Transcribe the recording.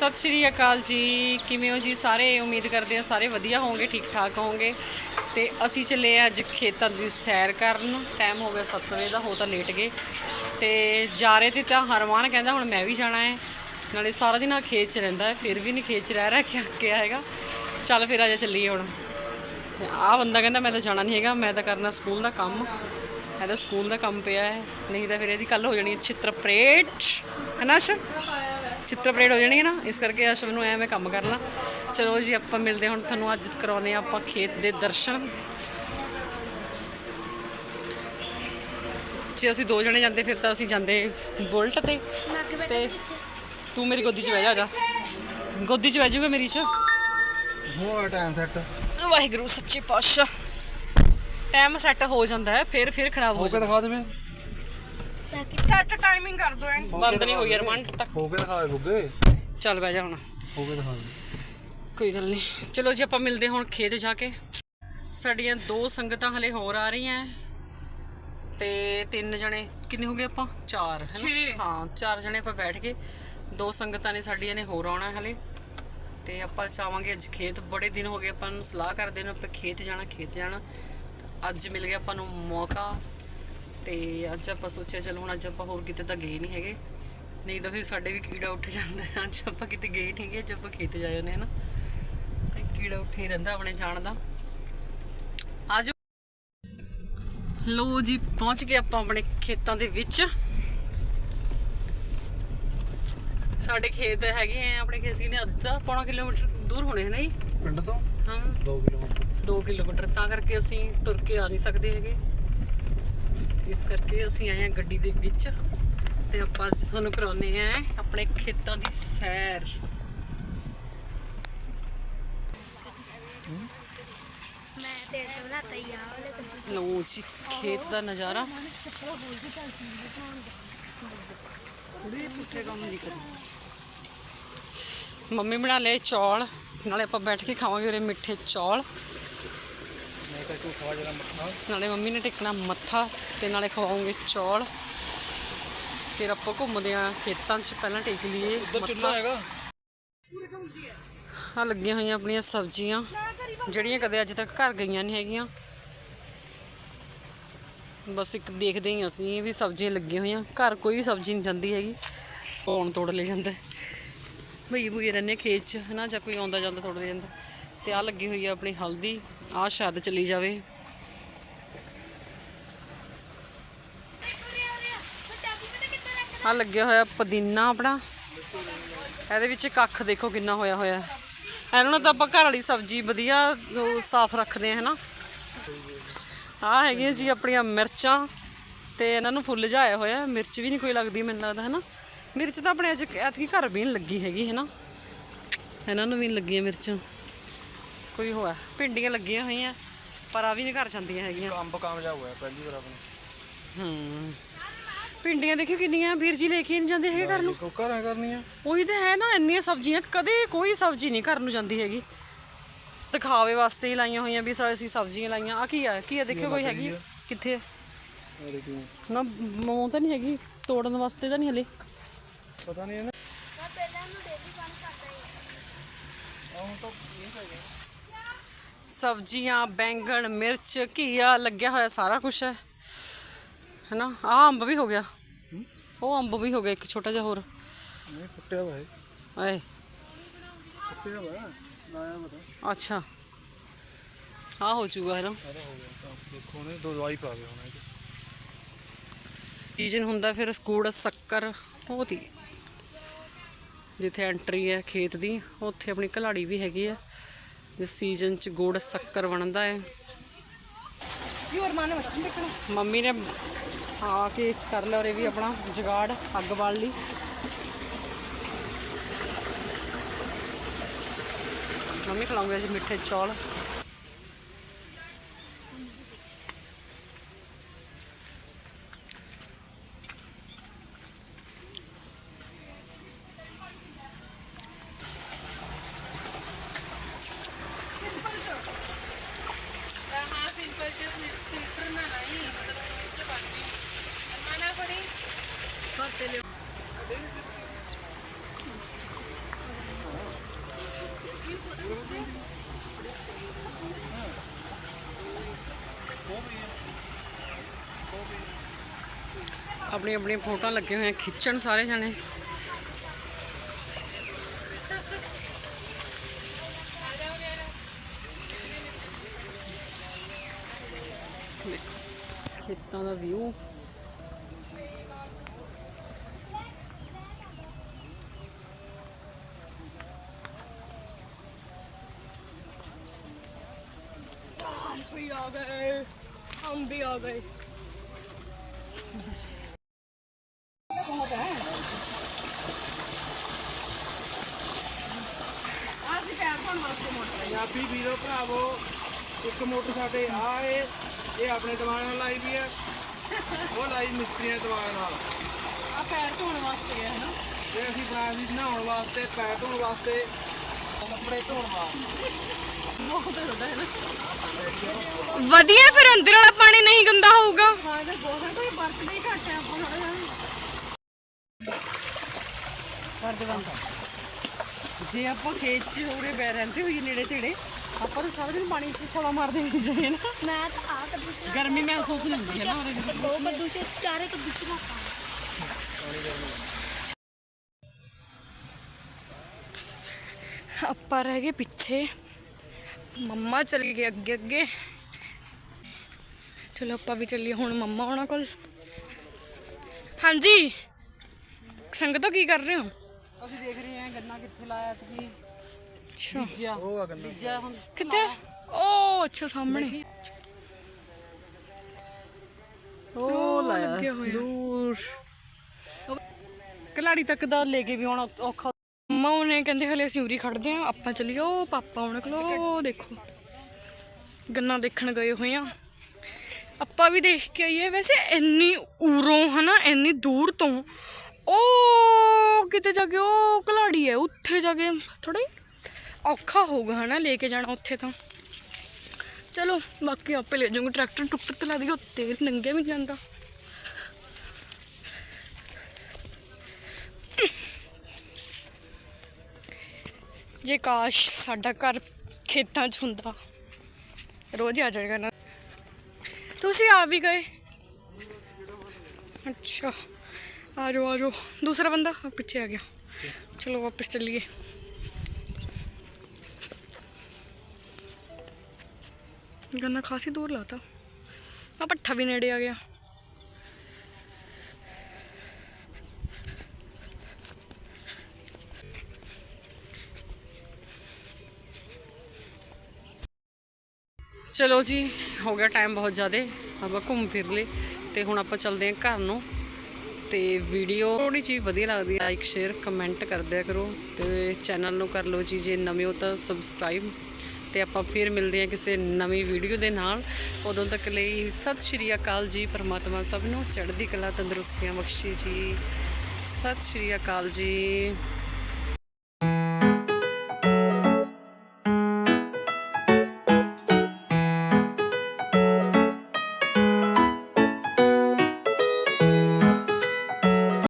ਸਤਿ ਸ਼੍ਰੀ ਅਕਾਲ ਜੀ। ਕਿਵੇਂ ਹੋ ਜੀ? ਸਾਰੇ ਉਮੀਦ ਕਰਦੇ ਆ ਸਾਰੇ ਵਧੀਆ ਹੋਵੋਗੇ, ਠੀਕ ਠਾਕ ਹੋਵੋਗੇ। ਤੇ ਅਸੀਂ ਚੱਲੇ ਹਾਂ ਅੱਜ ਖੇਤਾਂ ਦੀ ਸੈਰ ਕਰਨ। ਟਾਈਮ ਹੋ ਗਿਆ 7 ਵਜੇ ਦਾ, ਹੋ ਤਾਂ ਲੇਟ ਗਏ। ਤੇ ਜਾ ਰਹੇ ਤੇ ਤਾਂ ਹਰਮਾਨ ਕਹਿੰਦਾ ਹੁਣ ਮੈਂ ਵੀ ਜਾਣਾ ਹੈ। ਨਾਲੇ ਸਾਰਾ ਦਿਨ ਆ ਖੇਤ ਚ ਰਹਿੰਦਾ ਹੈ, ਫਿਰ ਵੀ ਨਹੀਂ ਖੇਤ ਚ ਰਹਿ ਰਿਹਾ ਕੇ ਅੱਕਿਆ ਹੈਗਾ ਚੱਲ ਫਿਰ ਆਜਾ ਚੱਲੀਏ ਹੁਣ। ਤੇ ਆਹ ਬੰਦਾ ਕਹਿੰਦਾ ਮੈਂ ਤਾਂ ਜਾਣਾ ਨਹੀਂ ਹੈਗਾ, ਮੈਂ ਤਾਂ ਕਰਨਾ ਸਕੂਲ ਦਾ ਕੰਮ। ਇਹਦਾ ਸਕੂਲ ਦਾ ਕੰਮ ਪਿਆ ਹੈ, ਨਹੀਂ ਤਾਂ ਫਿਰ ਇਹਦੀ ਕੱਲ ਹੋ ਜਾਣੀ ਹੈ ਚਿੱਤਰ ਪਰੇਡ। ਹੈ ਨਾ ਅਸ਼ ਚਿੱਤਰ ਪਰੇਡ ਹੋ ਜਾਣੀ ਹੈ ਨਾ ਇਸ ਕਰਕੇ ਅਸ਼ ਨੂੰ ਐ ਮੈਂ ਕੰਮ ਕਰਨਾ। ਚਲੋ ਜੀ ਆਪਾਂ ਮਿਲਦੇ ਹਾਂ ਹੁਣ ਤੁਹਾਨੂੰ ਅੱਜ ਕਰਾਉਨੇ ਆ ਆਪਾਂ ਖੇਤ ਦੇ ਦਰਸ਼ਨ। ਜੇ ਅਸੀਂ ਦੋ ਜਣੇ ਜਾਂਦੇ ਫਿਰ ਤਾਂ ਅਸੀਂ ਜਾਂਦੇ ਬੁਲਟ ਤੇ। ਤੇ ਤੂੰ ਮੇਰੀ ਗੋਦੀ 'ਚ ਬਹਿ ਜਾ ਜਾ। ਗੋਦੀ 'ਚ ਬਹਿ ਜਾਊਗਾ ਮੇਰੀ 'ਚ। ਹੋਰ ਟਾਈਮ ਸੈੱਟ ਹੋ ਵਾਹਿਗੁਰੂ ਸੱਚੇ ਪਾਤਸ਼ਾਹ। ਟਾਈਮ ਸੈੱਟ ਹੋ ਜਾਂਦਾ ਹੈ ਫਿਰ ਫਿਰ ਖਰਾਬ ਹੋ ਕੇ ਦਿਖਾ ਦੇਵੇਂ। ਸੈੱਟ ਟਾਈਮਿੰਗ ਕਰ ਦੋ ਐਂ ਬੰਦ ਨਹੀਂ ਹੋਈ ਅਰਮਾਨ ਤੱਕ। ਹੋ ਕੇ ਦਿਖਾ ਦੇ ਬੁੱਗੇ। ਚੱਲ ਬਹਿ ਜਾ ਹੁਣ। ਹੋ ਕੇ ਦਿਖਾ ਦੇ। ਕੋਈ ਗੱਲ ਨਹੀਂ। ਚਲੋ ਜੀ ਆਪਾਂ ਮਿਲਦੇ ਹੁਣ ਖੇਤ ਜਾ ਕੇ। ਸਾਡੀਆਂ ਦੋ ਸੰਗਤਾਂ ਹਲੇ ਹੋਰ ਆ ਰਹੀਆਂ। ਤੇ ਤਿੰਨ ਜਣੇ ਕਿੰਨੇ ਹੋ ਗਏ ਆਪਾਂ? ਚਾਰ ਹੈ ਨਾ? ਹਾਂ ਚਾਰ ਜਣੇ ਆਪਾਂ ਬੈਠ ਕੇ ਦੋ ਸੰਗਤਾਂ ਨੇ ਸਾਡੀਆਂ ਨੇ ਹੋਰ ਆਉਣਾ ਹਲੇ। ਤੇ ਆਪਾਂ ਚਾਹਾਂਗੇ ਅੱਜ ਖੇਤ ਬੜੇ ਦਿਨ ਹੋ ਗਏ ਆਪਾਂ ਨੂੰ ਸਲਾਹ ਕਰਦੇ ਨੂੰ ਆਪਾਂ ਖੇਤ ਜਾਣਾ ਖੇਤ ਜਾਣਾ। ਅੱਜ ਮਿਲ ਗਿਆ ਆਪਾਂ ਨੂੰ ਮੌਕਾ। ਤੇ ਅੱਜ ਆਪਾਂ ਸੋਚਿਆ ਚਲੋ ਹੁਣ ਅੱਜ ਆਪਾਂ ਹੋਰ ਕਿਤੇ ਤਾਂ ਗਏ ਨਹੀਂ ਹੈਗੇ। ਨਹੀਂ ਤਾਂ ਫਿਰ ਸਾਡੇ ਵੀ ਕੀੜਾ ਉੱਠ ਜਾਂਦਾ ਹੈ। ਅੱਜ ਆਪਾਂ ਕਿਤੇ ਗਏ ਨਹੀਂ ਹੈਗੇ ਅੱਜ ਆਪਾਂ ਖੇਤ ਜਾਏ ਹੁੰਦੇ ਹਨਾ ਤੇ ਕੀੜਾ ਉੱਠੇ ਰਹਿੰਦਾ ਆਪਣੇ ਜਾਣ ਦਾ। ਆਜੋ। ਲੋ ਜੀ ਪਹੁੰਚ ਗਏ ਆਪਾਂ ਆਪਣੇ ਖੇਤਾਂ ਦੇ ਵਿੱਚ। ਸਾਡੇ ਖੇਤ ਹੈਗੇ ਆ ਆਪਣੇ ਖੇਤ ਕਿਨੇ ਅੱਧਾ ਪੌਣਾ ਕਿਲੋਮੀਟਰ ਦੂਰ ਹੋਣੇ ਹਨ ਜੀ ਪਿੰਡ ਤੋਂ? ਹਾਂ। 2 ਕਿਲੋਮੀਟਰ। 2 ਕਿਲੋਮੀਟਰ ਤਾਂ ਕਰਕੇ ਅਸੀਂ ਤੁਰ ਕੇ ਆ ਨਹੀਂ ਸਕਦੇ ਹੈਗੇ। ਇਸ ਕਰਕੇ ਅਸੀਂ ਆਏ ਹਾਂ ਗੱਡੀ ਦੇ ਵਿੱਚ ਤੇ ਆਪਾਂ ਅੱਜ ਤੁਹਾਨੂੰ ਕਰਾਉਨੇ ਆ ਆਪਣੇ ਖੇਤਾਂ ਦੀ ਸੈਰ। ਮੈਂ ਤੇ ਐਸੇ ਬਣਾਤਾ ਹੀ ਜੀ, ਖੇਤ ਦਾ ਨਜ਼ਾਰਾ। ਕੁੜੀ ਪੁੱਠੇ ਕੰਮ ਨਹੀਂ ਕਰੀ ਮੰਮੀ ਬਣਾ ਲਏ ਚੌਲ, ਨਾਲੇ ਆਪਾਂ ਬੈਠ ਕੇ ਖਾਵਾਂਗੇ ਉਰੇ ਮਿੱਠੇ ਚੌਲ। ਤਾਂ ਖਵਾ ਜਰਾ ਨਾਲੇ ਮੰਮੀ ਨੇ ਟਿਕਣਾ ਮੱਥਾ ਤੇ ਨਾਲੇ ਖਵਾਉਂਗੇ ਚੌਲ। ਫਿਰ ਆਪਾਂ ਘੁੰਮਦੇ ਆ ਖੇਤਾਂ 'ਚ ਪਹਿਲਾਂ ਟੇਕ ਲਈਏ ਉਧਰ ਚੁੱਲ੍ਹਾ ਹੈਗਾ। ਆ ਲੱਗੀਆਂ ਹੋਈਆਂ ਆਪਣੀਆਂ ਸਬਜ਼ੀਆਂ ਜਿਹੜੀਆਂ ਕਦੇ ਅੱਜ ਤੱਕ ਘਰ ਗਈਆਂ ਨਹੀਂ ਹੈਗੀਆਂ। ਬਸ ਇੱਕ ਦੇਖਦੇ ਹੀ ਅਸੀਂ ਵੀ ਸਬਜ਼ੀਆਂ ਲੱਗੀਆਂ ਹੋਈਆਂ ਘਰ ਕੋਈ ਵੀ ਸਬਜ਼ੀ ਨਹੀਂ ਜਾਂਦੀ ਹੈਗੀ। ਪੌਣ ਤੋੜ ਲੈ ਜਾਂਦਾ। ਭਈ ਭੂਈ ਰਹਿੰਦੇ ਖੇਤ 'ਚ ਹਨਾ ਜਾਂ ਕੋਈ ਆਉਂਦਾ ਜਾਂਦਾ ਤੋੜ ਲੈ ਜਾਂਦਾ। ਤੇ ਆ ਲੱਗੀ ਹੋਈ ਆ ਆਪਣੀ ਹਲਦੀ। ਆ ਸ਼ਾਇਦ ਚਲੀ ਜਾਵੇ। ਆ ਲੱਗਿਆ ਹੋਇਆ ਪੁਦੀਨਾ ਆਪਣਾ। ਇਹਦੇ ਵਿੱਚ ਕੱਖ ਦੇਖੋ ਕਿੰਨਾ ਹੋਇਆ ਹੋਇਆ। ਇਹਨਾਂ ਨੂੰ ਤਾਂ ਆਪਾਂ ਘਰ ਵਾਲੀ ਸਬਜ਼ੀ ਵਧੀਆ ਸਾਫ਼ ਰੱਖਦੇ ਆ, ਹਨਾ। ਆ ਹੈਗੀਆਂ ਜੀ ਆਪਣੀਆਂ ਮਿਰਚਾਂ ਤੇ ਇਹਨਾਂ ਨੂੰ ਫੁੱਲ ਜਾਇਆ ਹੋਇਆ। ਮਿਰਚ ਵੀ ਨਹੀਂ ਕੋਈ ਲੱਗਦੀ ਮੈਨੂੰ ਲੱਗਦਾ, ਹਨਾ। ਮਿਰਚ ਤਾਂ ਆਪਣੇ ਅੱਜ ਐਤਕੀ ਘਰ ਵੀ ਨਹੀਂ ਲੱਗੀ ਹੈਗੀ, ਹਨਾ। ਇਹਨਾਂ ਨੂੰ ਵੀ ਲੱਗੀਆਂ ਮਿਰਚਾਂ। ਕੋਈ ਹੋਇਆ ਭਿੰਡੀਆਂ ਲੱਗੀਆਂ ਹੋਈਆਂ ਪਰ ਆ ਵੀ ਨਹੀਂ ਘਰ ਜਾਂਦੀਆਂ ਹੈਗੀਆਂ। ਅੰਬ ਕਾਮਯਾਬ ਹੋਇਆ ਪਹਿਲੀ ਵਾਰ ਆਪਣੇ। ਹੂੰ। ਭਿੰਡੀਆਂ ਦੇਖਿਓ ਕਿੰਨੀਆਂ ਵੀਰ ਜੀ ਲੈ ਕੇ ਨਹੀਂ ਜਾਂਦੇ ਹੈਗੇ ਘਰ ਨੂੰ। ਕੋ ਘਰਾਂ ਕਰਨੀ ਆ ਉਹੀ ਤੇ ਹੈ ਨਾ ਇੰਨੀਆਂ ਸਬਜ਼ੀਆਂ ਕਦੇ ਕੋਈ ਸਬਜ਼ੀ ਨਹੀਂ ਘਰ ਨੂੰ ਜਾਂਦੀ ਹੈਗੀ। ਦਿਖਾਵੇ ਵਾਸਤੇ ਹੀ ਲਾਈਆਂ ਹੋਈਆਂ ਵੀ ਸਾ- ਅਸੀਂ ਸਬਜ਼ੀਆਂ ਲਾਈਆਂ। ਆ ਕੀ ਆ ਕੀ ਆ ਦੇਖਿਓ ਕੋਈ ਹੈਗੀ? ਕਿੱਥੇ ਆ? ਨਾ ਮੂੰਹ ਤਾਂ ਨਹੀਂ ਹੈਗੀ ਤੋੜਨ ਵਾਸਤੇ ਤਾਂ ਨਹੀਂ ਹਲੇ। ਪਤਾ ਨਹੀਂ ਇਹਨੇ। ਮੈਂ ਪਹਿਲਾਂ ਨੂੰ ਡੇਲੀ ਪਾਣੀ ਕਰਦਾ ਹੀ ਸਬਜ਼ੀਆਂ ਬੈਂਗਣ ਮਿਰਚ ਘੀਆ ਲੱਗਿਆ ਹੋਇਆ ਸਾਰਾ ਕੁਝ ਹੈ। ਹੈਨਾ? ਆ ਅੰਬ ਵੀ ਹੋ ਗਿਆ। ਉਹ ਅੰਬ ਵੀ ਹੋ ਗਿਆ ਇੱਕ ਛੋਟਾ ਜਿਹਾ ਹੋਰ। ਨਹੀਂ ਫੁੱਟਿਆ ਵਾ ਇਹ। ਆਏ। ਫੁੱਟਿਆ ਵਾ ਲਾਇਆ ਅੱਛਾ। ਆ ਹੋ ਚੁਗਾ ਹੈ ਨਾ ਦੇਖੋ ਨੇ ਦੋ ਦਵਾਈ ਪਾ ਗਏ ਹੁਣ ਇਹ। ਸੀਜ਼ਨ ਹੁੰਦਾ ਫਿਰ ਸਕੂੜ ਸ਼ੱਕਰ ਹੋਤੀ ਜਿੱਥੇ ਐਂਟਰੀ ਹੈ ਖੇਤ ਦੀ ਉੱਥੇ ਆਪਣੀ ਕਲਾੜੀ ਵੀ ਹੈਗੀ ਹੈ ਜਿਸ ਸੀਜ਼ਨ ਚ ਗੁੜ ਸ਼ੱਕਰ ਬਣਦਾ ਹੈ। ਮੰਮੀ ਨੇ ਆ ਕੇ ਕਰ ਲਿਆ ਉਰੇ ਵੀ ਆਪਣਾ ਜਗਾੜ ਅੱਗ ਬਾਲ ਲਈ। ਮੰਮੀ ਖਿਲਾਉਂਗੇ ਅਸੀਂ ਮਿੱਠੇ ਚੌਲ। ਆਪਣੀ ਆਪਣੀ ਫੋਟੋਆਂ ਲੱਗੇ ਹੋਏ ਆ ਖਿੱਚਣ ਸਾਰੇ ਜਣੇ। ਖੇਤਾਂ ਦਾ ਵਿਊ ਵੀ ਆ ਗਏ ਹਮ ਵੀ ਆ ਗਏ। ਪੰਜਾਬੀ ਵੀਰੋ ਭਰਾਵੋ ਇੱਕ ਮੋਟਰ ਸਾਡੇ ਆ ਏ ਇਹ ਆਪਣੇ ਦਿਮਾਗ ਨਾਲ ਲਾਈ ਵੀ ਹੈ। ਉਹ ਲਾਈ ਮਿਸਤਰੀਆਂ ਦਿਮਾਗ ਨਾਲ। ਆ ਪੈਰ ਧੋਣ ਵਾਸਤੇ ਹੈ ਨਾ। ਤੇ ਅਸੀਂ ਬਣਾਇਆ ਸੀ ਨਹਾਉਣ ਵਾਸਤੇ ਪੈਰ ਧੋਣ ਵਾਸਤੇ ਕੱਪੜੇ ਧੋਣ ਵਾਸਤੇ। ਬਹੁਤ ਹੁੰਦਾ ਹੈ ਨਾ। ਵਧੀਆ ਫਿਰ ਅੰਦਰ ਵਾਲਾ ਪਾਣੀ ਨਹੀਂ ਗੰਦਾ ਹੋਊਗਾ। ਹਾਂ ਤੇ ਬਹੁਤ ਕੋਈ ਵਰਤ ਨਹੀਂ ਘੱਟ ਹੈ ਆਪਾਂ ਥੋੜਾ ਜਿਹਾ ਕਰ ਦੇ ਬੰਦ ਜੇ ਆਪਾਂ ਖੇਤ 'ਚ ਹੋਰੇ ਬੈ ਰਹਿੰਦੇ ਹੋਈਏ ਨੇੜੇ ਤੇੜੇ ਆਪਾਂ ਤਾਂ ਸਾਰਾ ਦਿਨ ਪਾਣੀ 'ਚ ਛਾਲਾ ਮਾਰਦੇ ਹੁੰਦੇ ਜਾਈਏ ਨਾ ਮੈਂ ਤਾਂ ਆ ਕੱਦੂ ਚ ਗਰਮੀ ਮਹਿਸੂਸ ਨਹੀਂ ਹੁੰਦੀ ਹੈ ਨਾ ਉਹਦੇ ਵਿੱਚ ਦੋ ਕੱਦੂ ਚ ਚਾਰੇ ਕੱਦੂ ਚ ਨਾ ਆਪਾਂ ਰਹਿ ਗਏ ਪਿੱਛੇ ਮੰਮਾ ਚਲੀ ਗਏ ਅੱਗੇ ਅੱਗੇ ਚਲੋ ਆਪਾਂ ਵੀ ਚੱਲੀਏ ਹੁਣ ਮੰਮਾ ਉਹਨਾਂ ਕੋਲ ਹਾਂਜੀ ਸੰਗਤੋਂ ਕੀ ਕਰ ਰਹੇ ਹੋ ਅਸੀਂ ਦੇਖ ਰਹੇ ਹਾਂ ਗੰਨਾ ਕਿੱਥੇ ਲਾਇਆ ਤੁਸੀਂ? ਅੱਛਾ। ਬੀਜਿਆ। ਉਹ ਆ ਗੰਨਾ। ਬੀਜਿਆ ਹੁਣ ਕਿੱਥੇ? ਉਹ ਅੱਛਾ ਸਾਹਮਣੇ। ਉਹ ਲਾਇਆ। ਲੱਗੇ ਹੋਏ ਆ। ਦੂਰ। ਕਲਾੜੀ ਤੱਕ ਦਾ ਲੈ ਕੇ ਵੀ ਆਉਣਾ ਔਖਾ। ਮੰਮਾ ਉਹਨੇ ਕਹਿੰਦੇ ਹਲੇ ਅਸੀਂ ਉਰੀ ਖੜਦੇ ਆ ਆਪਾਂ ਚੱਲੀਏ। ਉਹ ਪਾਪਾ ਉਹਨਾਂ ਕੋਲ ਉਹ ਦੇਖੋ। ਗੰਨਾ ਦੇਖਣ ਗਏ ਹੋਏ ਆ ਆਪਾਂ ਵੀ ਦੇਖ ਕੇ ਆਈਏ ਵੈਸੇ ਇੰਨੀ ਉਰੋਂ ਹਨਾ ਇੰਨੀ ਦੂਰ ਤੋਂ। ਉਹ ਕਿਤੇ ਜਾ ਕੇ ਉਹ ਕਲਾੜੀ ਹੈ ਉੱਥੇ ਜਾ ਕੇ। ਥੋੜਾ ਔਖਾ ਹੋਊਗਾ ਹਨਾ ਲੈ ਕੇ ਜਾਣਾ ਉੱਥੇ ਤਾਂ। ਚਲੋ, ਬਾਕੀ ਆਪੇ ਲੈ ਜਾਵਾਂਗੇ ਟਰੈਕਟਰ ਟੁੱਕਰ ਤੇ ਲਾ ਦਈਏ ਉੱਤੇ ਨੰਗੇ ਵੀ ਜਾਂਦਾ। ਜੇ ਕਾਸ਼ ਸਾਡਾ ਘਰ ਖੇਤਾਂ 'ਚ ਹੁੰਦਾ, ਰੋਜ਼ ਆ ਜਾਏਗਾ ਨਾ। ਤੁਸੀਂ ਆ ਵੀ ਗਏ। ਅੱਛਾ। ਆ ਜਾਓ ਆ ਜਾਓ ਦੂਸਰਾ ਬੰਦਾ? ਪਿੱਛੇ ਆ ਗਿਆ। ਚਲੋ, ਵਾਪਸ ਚੱਲੀਏ। ਗੰਨਾ ਖਾਸੀ ਦੂਰ ਲਾਤਾ। ਆ ਪੱਠਾ ਵੀ ਨੇੜੇ ਆ ਗਿਆ। ਚਲੋ ਜੀ, ਹੋ ਗਿਆ ਟਾਈਮ ਬਹੁਤ ਜ਼ਿਆਦਾ। ਆਪਾਂ ਘੁੰਮ ਫਿਰ ਲਏ ਤੇ ਹੁਣ ਆਪਾਂ ਚੱਲਦੇ ਹਾਂ ਘਰ ਨੂੰ। ਤੇ ਵੀਡੀਓ ਥੋੜੀ ਜਿਹੀ ਵਧੀਆ ਲੱਗਦੀ ਹੈ ਲਾਈਕ ਸ਼ੇਅਰ ਕਮੈਂਟ ਕਰ ਦਿਆ ਕਰੋ ਤੇ ਚੈਨਲ ਨੂੰ ਕਰ ਲਓ ਜੀ, ਜੇ ਨਵੇਂ ਹੋ ਤਾਂ ਸਬਸਕ੍ਰਾਈਬ ਤੇ ਆਪਾਂ ਫਿਰ ਮਿਲਦੇ ਹਾਂ ਕਿਸੇ ਨਵੀਂ ਵੀਡੀਓ ਦੇ ਨਾਲ। ਉਦੋਂ ਤੱਕ ਲਈ ਸਤਿ ਸ਼੍ਰੀ ਅਕਾਲ ਜੀ, ਪਰਮਾਤਮਾ ਸਭ ਨੂੰ ਚੜ੍ਹਦੀ ਕਲਾ ਤੰਦਰੁਸਤੀਆਂ ਬਖਸ਼ੇ ਜੀ। ਸਤਿ ਸ਼੍ਰੀ ਅਕਾਲ ਜੀ।